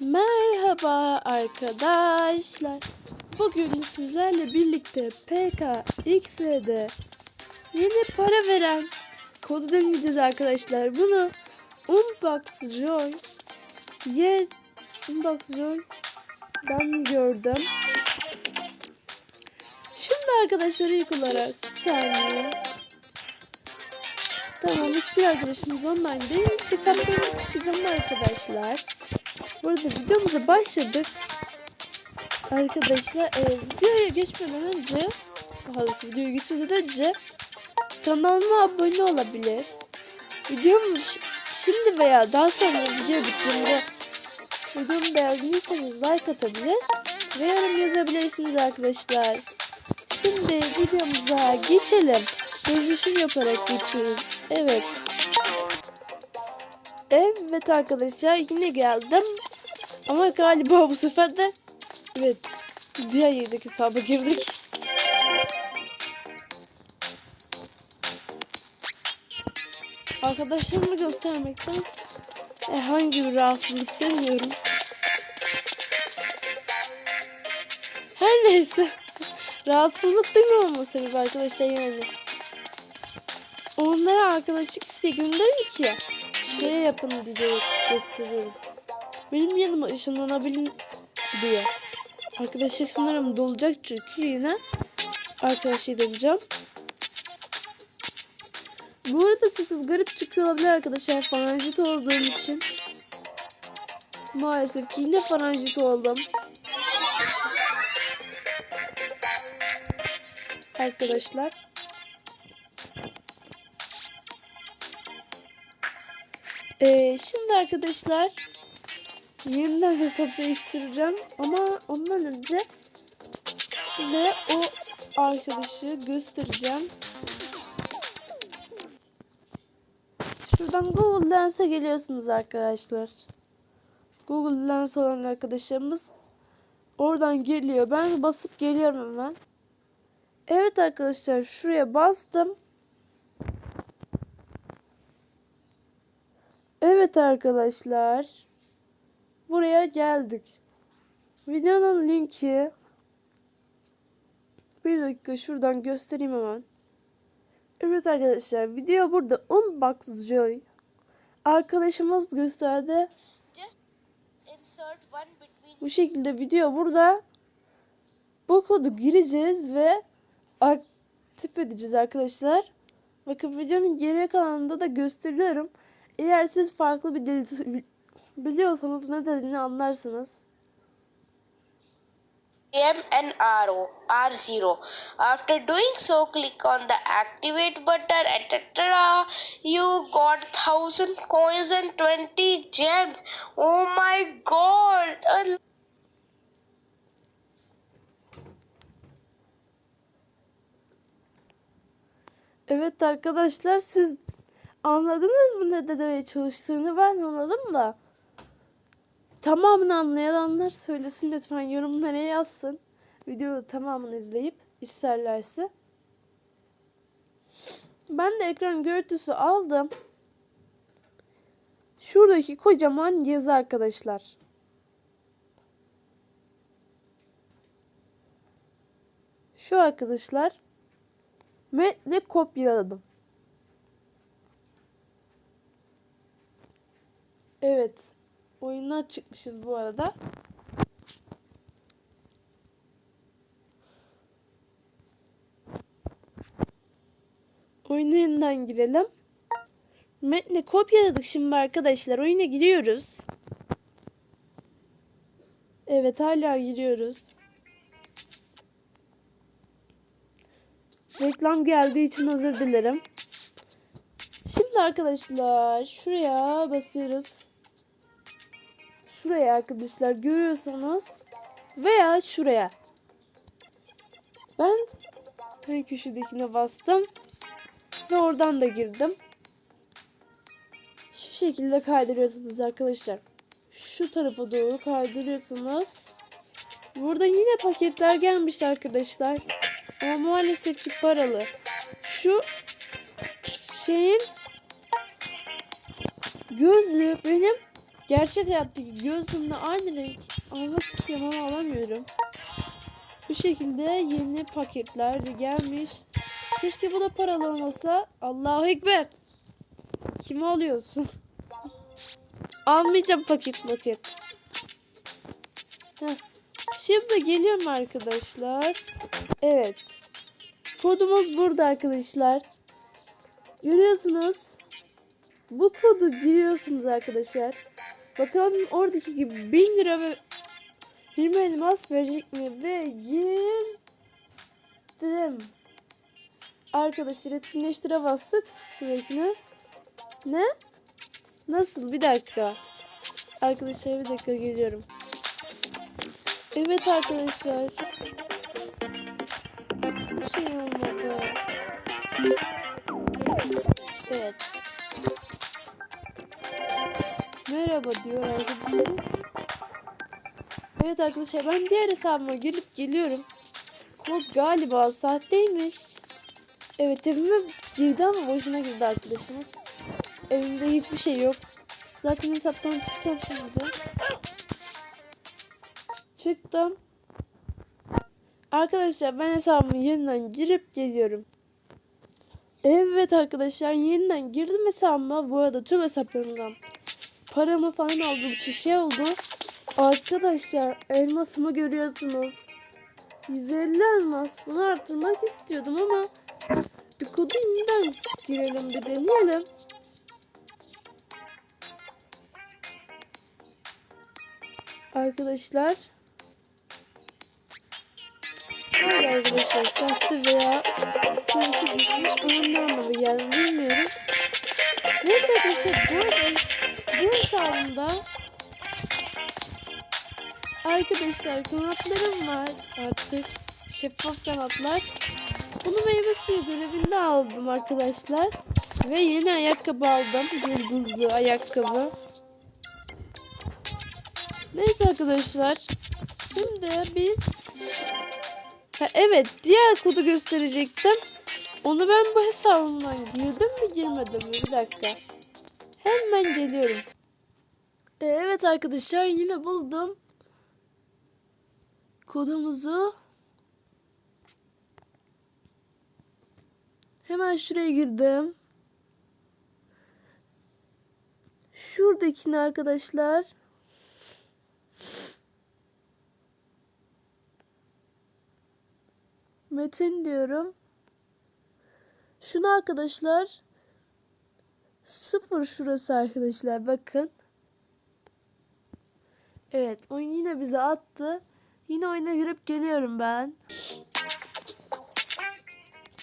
Merhaba arkadaşlar. Bugün sizlerle birlikte PKX'de yeni para veren kodu deneyeceğiz arkadaşlar. Bunu Unbox Joy Ye Unbox Joy'dan gördüm. Şimdi arkadaşlar ilk olarak saniye. Tamam hiçbir arkadaşımız online değil. Hesaplarına çıkacağım arkadaşlar. Burada videomuza başladık. Arkadaşlar e, videoya geçmeden önce daha doğrusu videoya geçmeden önce kanalıma abone olabilir. Videomu şimdi veya daha sonra video bittiğinde videomu beğendiyseniz like atabilir ve yorum yazabilirsiniz arkadaşlar. Şimdi videomuza geçelim. Dönüşüm yaparak geçiyoruz. Evet. Evet arkadaşlar yine geldim. Ama galiba bu sefer de evet diğer yedek hesaba girdik. Arkadaşlarımı göstermekten herhangi bir rahatsızlık demiyorum. Her neyse. Rahatsızlık bu sebebi arkadaşlar yani. Onlara arkadaşlık isteği gönderir ki şey yapın diye gösteriyorum. Benim yanıma ışınlanabilin diye. Arkadaşlıklarım dolacak çünkü yine arkadaş edineceğim. Bu arada sesim garip çıkıyor olabilir arkadaşlar faranjit olduğum için. Maalesef ki yine faranjit oldum. Arkadaşlar. Ee, şimdi arkadaşlar yeniden hesap değiştireceğim ama ondan önce size o arkadaşı göstereceğim. Şuradan Google Lens'e geliyorsunuz arkadaşlar. Google Lens olan arkadaşlarımız oradan geliyor. Ben basıp geliyorum hemen. Evet arkadaşlar şuraya bastım. Evet arkadaşlar. Buraya geldik. Videonun linki bir dakika şuradan göstereyim hemen. Evet arkadaşlar video burada Unbox Joy. Arkadaşımız gösterdi. Bu şekilde video burada. Bu kodu gireceğiz ve aktif edeceğiz arkadaşlar. Bakın videonun geriye kalanında da gösteriyorum. Eğer siz farklı bir dil biliyorsanız ne dediğini anlarsınız. M and R R0. After doing so, click on the activate button, etc. You got thousand coins and twenty gems. Oh my god! Evet arkadaşlar siz anladınız mı ne demeye çalıştığını ben anladım da. Tamamını anlayan anlar söylesin lütfen yorumlara yazsın. Videoyu tamamını izleyip isterlerse. Ben de ekran görüntüsü aldım. Şuradaki kocaman yazı arkadaşlar. Şu arkadaşlar metni kopyaladım. Evet. Oyundan çıkmışız bu arada. Oyuna yeniden girelim. Metni kopyaladık şimdi arkadaşlar. Oyuna giriyoruz. Evet hala giriyoruz. Reklam geldiği için özür dilerim. Şimdi arkadaşlar şuraya basıyoruz. Şuraya arkadaşlar görüyorsunuz. Veya şuraya. Ben en köşedekine bastım. Ve oradan da girdim. Şu şekilde kaydırıyorsunuz arkadaşlar. Şu tarafa doğru kaydırıyorsunuz. Burada yine paketler gelmiş arkadaşlar. Ama maalesef ki paralı. Şu şeyin gözlüğü benim gerçek hayattaki gözlüğümle aynı renk almak istiyorum alamıyorum. Bu şekilde yeni paketler de gelmiş. Keşke bu da paralı olmasa. Allahu Ekber. Kimi alıyorsun? Almayacağım paket paket. Heh. Şimdi geliyorum arkadaşlar. Evet. Kodumuz burada arkadaşlar. Görüyorsunuz. Bu kodu giriyorsunuz arkadaşlar. Bakalım oradaki gibi 1000 lira ve 20 elmas verecek mi? Ve girdim. Arkadaşlar etkinleştire bastık. Şuradakine. Ne? Nasıl? Bir dakika. Arkadaşlar bir dakika geliyorum. Evet arkadaşlar. Bir şey olmadı. Evet. Merhaba diyor arkadaşım. Evet arkadaşlar ben diğer hesabıma girip geliyorum. Kod galiba sahteymiş. Evet evime girdi ama boşuna girdi arkadaşımız. Evimde hiçbir şey yok. Zaten hesaptan çıkacağım şimdi. Çıktım. Arkadaşlar ben hesabımı yeniden girip geliyorum. Evet arkadaşlar yeniden girdim hesabıma. Bu arada tüm hesaplarımdan paramı falan aldım. Çiçeği oldu. Arkadaşlar elmasımı görüyorsunuz. 150 elmas. Bunu arttırmak istiyordum ama bir kodu yeniden girelim bir deneyelim. Arkadaşlar Hayır arkadaşlar sahte veya süresi geçmiş onun anlamı geldi bilmiyorum. Neyse arkadaşlar bu arada bu hesabımda arkadaşlar kanatlarım var artık şeffaf kanatlar. Bunu meyve suyu görevinde aldım arkadaşlar. Ve yeni ayakkabı aldım. Yıldızlı ayakkabı. Neyse arkadaşlar. Şimdi biz Ha, evet diğer kodu gösterecektim. Onu ben bu hesabımdan girdim mi girmedim mi? Bir dakika. Hemen geliyorum. Ee, evet arkadaşlar yine buldum. Kodumuzu. Hemen şuraya girdim. Şuradakini arkadaşlar. Metin diyorum. Şunu arkadaşlar sıfır şurası arkadaşlar bakın. Evet oyun yine bize attı. Yine oyuna girip geliyorum ben.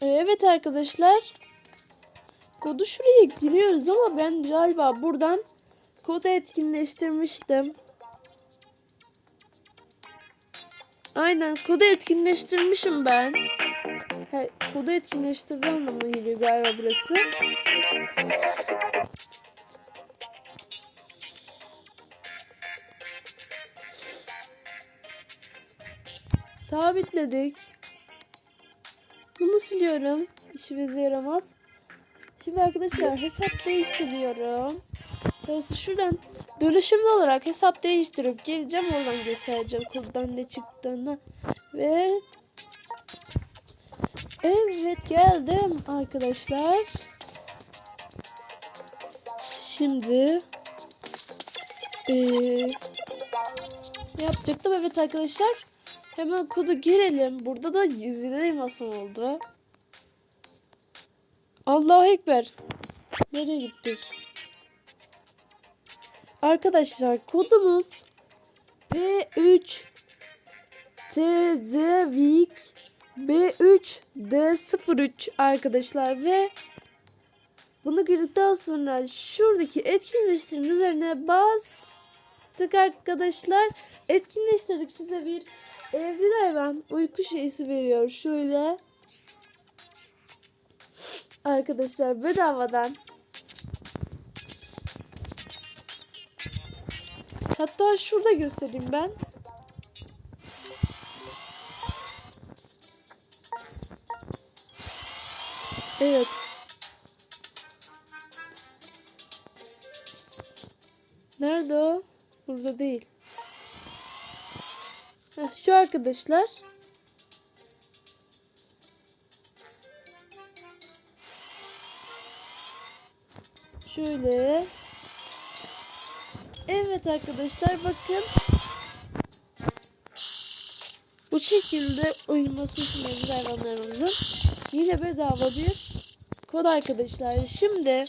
Evet arkadaşlar. Kodu şuraya giriyoruz ama ben galiba buradan kodu etkinleştirmiştim. Aynen kodu etkinleştirmişim ben. He, kodu etkinleştirdi anlamına geliyor galiba burası. Sabitledik. Bunu siliyorum. İşimize yaramaz. Şimdi arkadaşlar hesap değiştiriyorum. Dolayısıyla şuradan dönüşümlü olarak hesap değiştirip geleceğim oradan göstereceğim koddan ne çıktığını. Ve Evet geldim arkadaşlar. Şimdi eee yapacaktım evet arkadaşlar. Hemen kodu girelim. Burada da 107 elmasım oldu. Allahu Ekber. Nereye gittik? Arkadaşlar kodumuz B3 TZVIK B3 D03 arkadaşlar ve bunu girdikten sonra şuradaki etkinleştirin üzerine bastık arkadaşlar. Etkinleştirdik size bir evcil hayvan uyku şeysi veriyor. Şöyle arkadaşlar bedavadan Hatta şurada göstereyim ben. Evet. Nerede o? burada değil. Şu arkadaşlar. Şöyle. Evet arkadaşlar bakın. Bu şekilde uyuması için hayvanlarımızın yine bedava bir kod arkadaşlar. Şimdi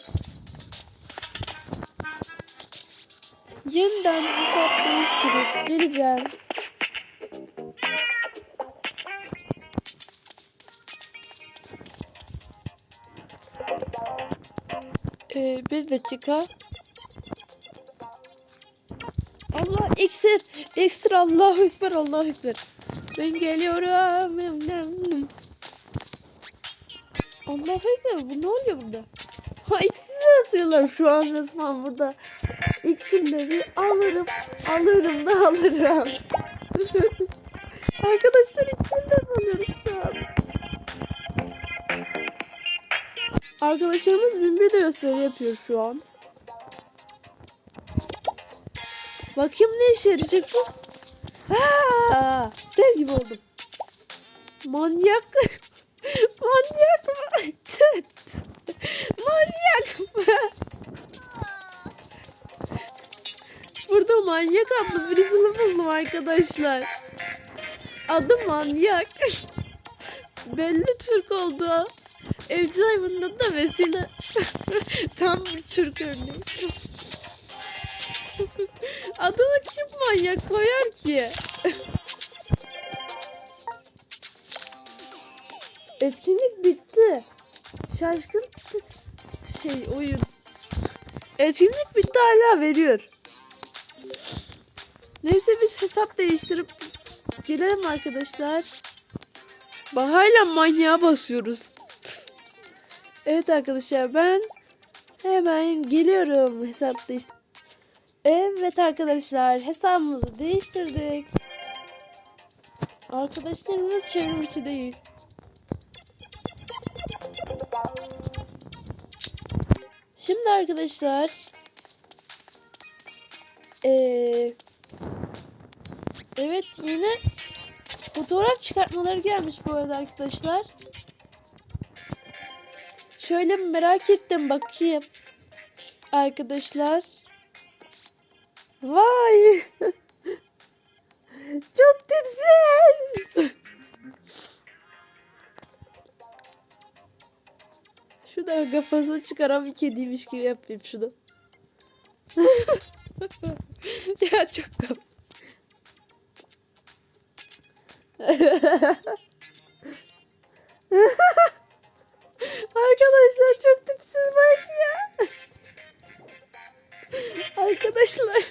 yeniden hesap değiştirip geleceğim. Ee, bir dakika. Allah iksir. İksir Allahu Ekber Allahu Ekber. Ben geliyorum. Ekber bu ne oluyor burada? Ha iksir atıyorlar şu an resmen burada. İksirleri alırım. Alırım da alırım. Arkadaşlar iksirler alıyoruz şu an. Arkadaşlarımız birbiri de gösteri yapıyor şu an. Bakayım ne işe yarayacak bu? Ha, dev gibi oldum. Manyak. Manyak mı? Tüt. Manyak mı? Burada manyak adlı birisini buldum arkadaşlar. Adı manyak. Belli Türk oldu. Evcil hayvanında da vesile. Tam bir Türk örneği. Adını kim manyak koyar ki? Etkinlik bitti. Şaşkın şey oyun. Etkinlik bitti hala veriyor. Neyse biz hesap değiştirip gelelim arkadaşlar. Bak hala manyağa basıyoruz. Evet arkadaşlar ben hemen geliyorum hesap değiştir. Evet arkadaşlar hesabımızı değiştirdik. Arkadaşlarımız çevrim içi değil. Şimdi arkadaşlar ee, evet yine fotoğraf çıkartmaları gelmiş bu arada arkadaşlar. Şöyle merak ettim bakayım. Arkadaşlar. Vay. Çok tipsiz. Şuradan kafasını çıkaran bir kediymiş gibi yapayım şunu. ya çok. Arkadaşlar çok tipsiz bak ya. Arkadaşlar.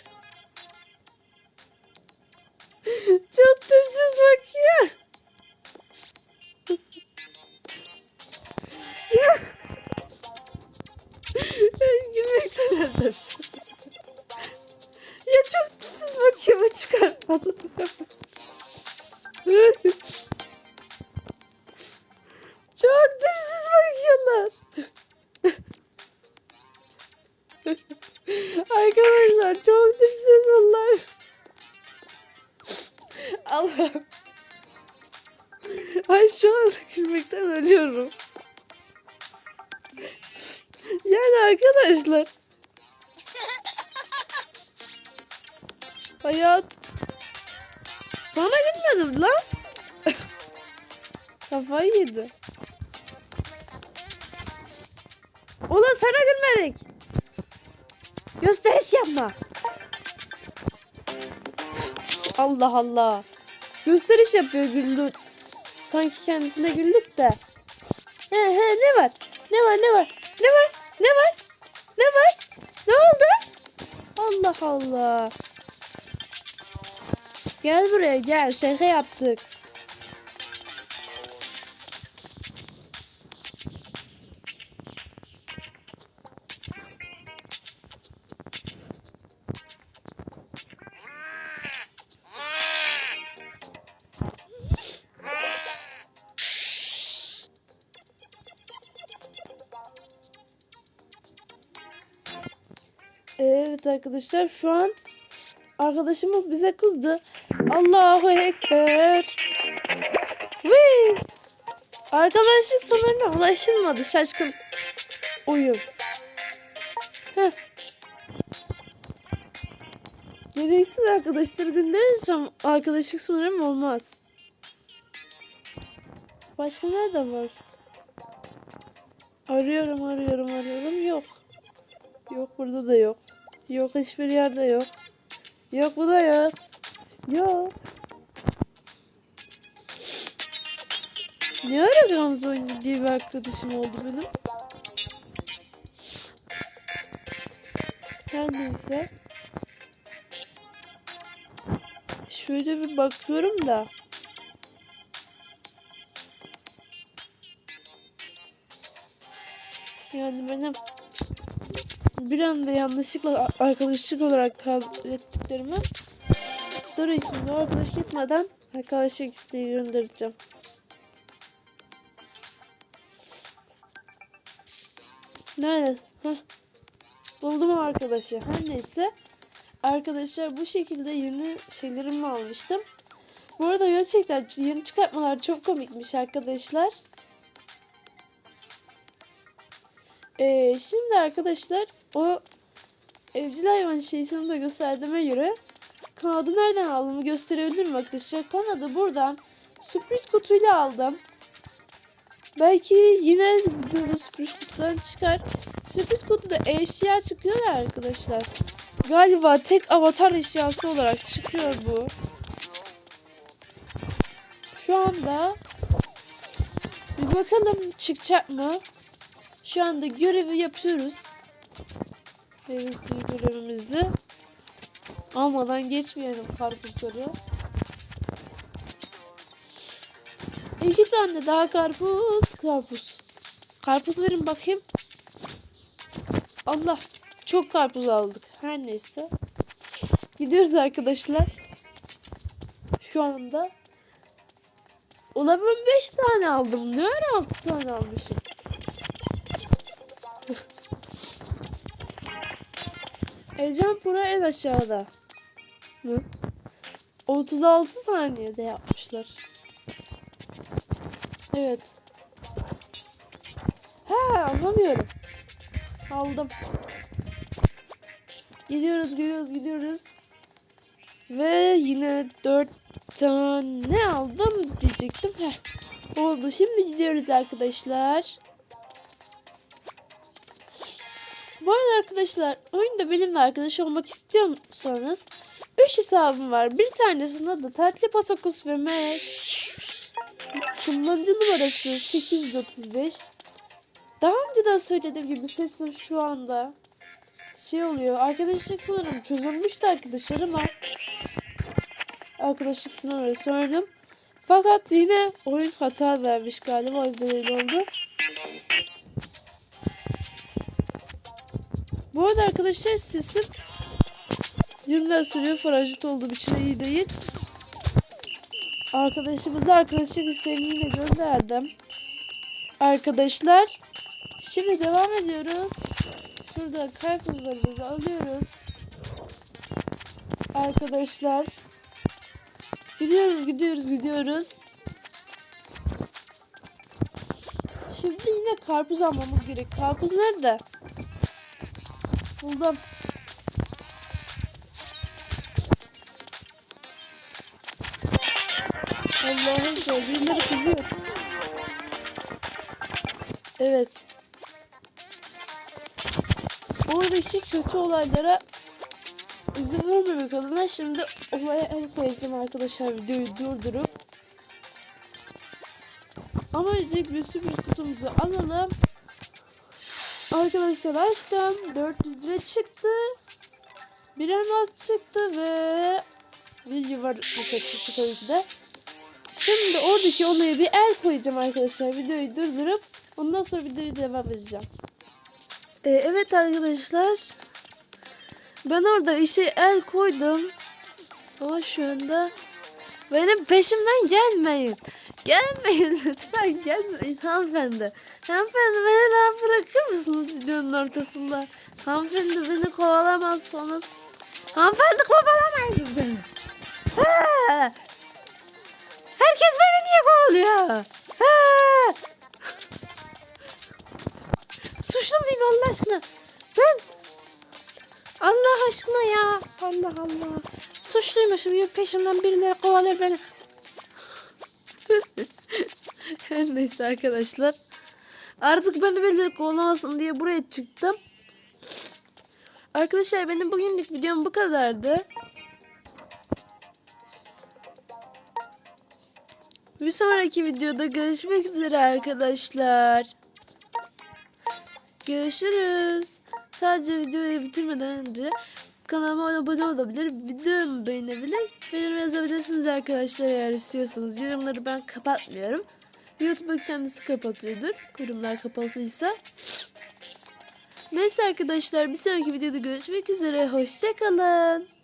Allah'ım. Ay şu an gülmekten ölüyorum. Yani arkadaşlar. Hayat. Sana gülmedim lan. Kafayı yedi. Ulan sana gülmedik. Gösteriş yapma. Allah Allah. Gösteriş yapıyor güldü. Sanki kendisine güldük de. He he ne var? Ne var ne var? Ne var? Ne var? Ne var? Ne oldu? Allah Allah. Gel buraya gel şaka yaptık. Arkadaşlar şu an arkadaşımız bize kızdı. Allahu Ekber. Vii. Arkadaşlık sınırına ulaşılmadı şaşkın oyun. Heh. Gereksiz arkadaşları gönderirsem arkadaşlık sınırım olmaz. Başka nerede var? Arıyorum arıyorum arıyorum yok. Yok burada da yok. Yok hiçbir yerde yok. Yok bu da yok. Yok. Ne ara Gamze diye bir arkadaşım oldu benim. Her neyse. Şöyle bir bakıyorum da. Yani benim bir anda yanlışlıkla arkadaşlık olarak kabul ettiklerimi Dur şimdi o arkadaş gitmeden arkadaşlık isteği göndereceğim. Nerede? Buldum arkadaşı. Her neyse. Arkadaşlar bu şekilde yeni şeylerimi almıştım. Bu arada gerçekten yeni çıkartmalar çok komikmiş arkadaşlar. Ee, şimdi arkadaşlar o evcil hayvan şeysini de gösterdiğime göre kanadı nereden aldığımı gösterebilirim arkadaşlar. Kanadı buradan sürpriz kutuyla aldım. Belki yine videoda sürpriz kutudan çıkar. Sürpriz kutuda eşya çıkıyor ya arkadaşlar. Galiba tek avatar eşyası olarak çıkıyor bu. Şu anda bir bakalım çıkacak mı? Şu anda görevi yapıyoruz. Verisi görevimizi. Almadan geçmeyelim karpuzları. İki tane daha karpuz. Karpuz. Karpuz verin bakayım. Allah. Çok karpuz aldık. Her neyse. Gidiyoruz arkadaşlar. Şu anda. Ulan ben 5 tane aldım. Ne ara 6 tane almışım. Ecem Pro en aşağıda. Mı? 36 saniyede yapmışlar. Evet. Ha anlamıyorum. Aldım. Gidiyoruz gidiyoruz gidiyoruz. Ve yine 4 tane aldım diyecektim. Heh. Oldu. Şimdi gidiyoruz arkadaşlar. Bu arada arkadaşlar oyunda benimle arkadaş olmak istiyorsanız 3 hesabım var. Bir tanesinin adı Tatlı Patakus ve Mac. Kullanıcı numarası 835. Daha önce de söylediğim gibi sesim şu anda şey oluyor. Arkadaşlık sınırım çözülmüştü arkadaşlar ama arkadaşlık sınırı söyledim. Fakat yine oyun hata vermiş galiba o yüzden öyle oldu. Bu arada arkadaşlar sesim yıllar sürüyor farajit olduğum için iyi değil. Arkadaşımıza arkadaşlık isteğini gönderdim. Arkadaşlar şimdi devam ediyoruz. Şurada karpuzlarımızı alıyoruz. Arkadaşlar gidiyoruz gidiyoruz gidiyoruz. Şimdi yine karpuz almamız gerek. Karpuz nerede? Buldum. Allah'ım birileri kızıyor. Evet. Oradaki kötü olaylara izin vermemek adına şimdi olaya el koyacağım arkadaşlar videoyu durdurup. Ama öncelikle sürpriz kutumuzu alalım. Arkadaşlar açtım. 400 lira çıktı. Bir elmas çıktı ve bir yuvarlak çıktı tabii ki de. Şimdi oradaki olaya bir el koyacağım arkadaşlar. Videoyu durdurup ondan sonra videoyu devam edeceğim. Ee, evet arkadaşlar. Ben orada işe el koydum. Ama şu anda benim peşimden gelmeyin. Gelmeyin lütfen gelmeyin hanımefendi. Hanımefendi beni rahat bırakır mısınız videonun ortasında? Hanımefendi beni kovalamazsanız. Hanımefendi kovalamayınız beni. Ha! Herkes beni niye kovalıyor? Ha! Suçlu muyum Allah aşkına? Ben Allah aşkına ya. Allah Allah. Suçluymuşum peşimden birileri kovalıyor beni. Her neyse arkadaşlar. Artık beni birileri kovalamasın diye buraya çıktım. Arkadaşlar benim bugünlük videom bu kadardı. Bir sonraki videoda görüşmek üzere arkadaşlar. Görüşürüz. Sadece videoyu bitirmeden önce kanalıma abone olabilir, videomu beğenebilir, benim yazabilirsiniz arkadaşlar eğer istiyorsanız. Yorumları ben kapatmıyorum. YouTube kendisi kapatıyordur. Yorumlar kapalıysa. Neyse arkadaşlar bir sonraki videoda görüşmek üzere. Hoşçakalın.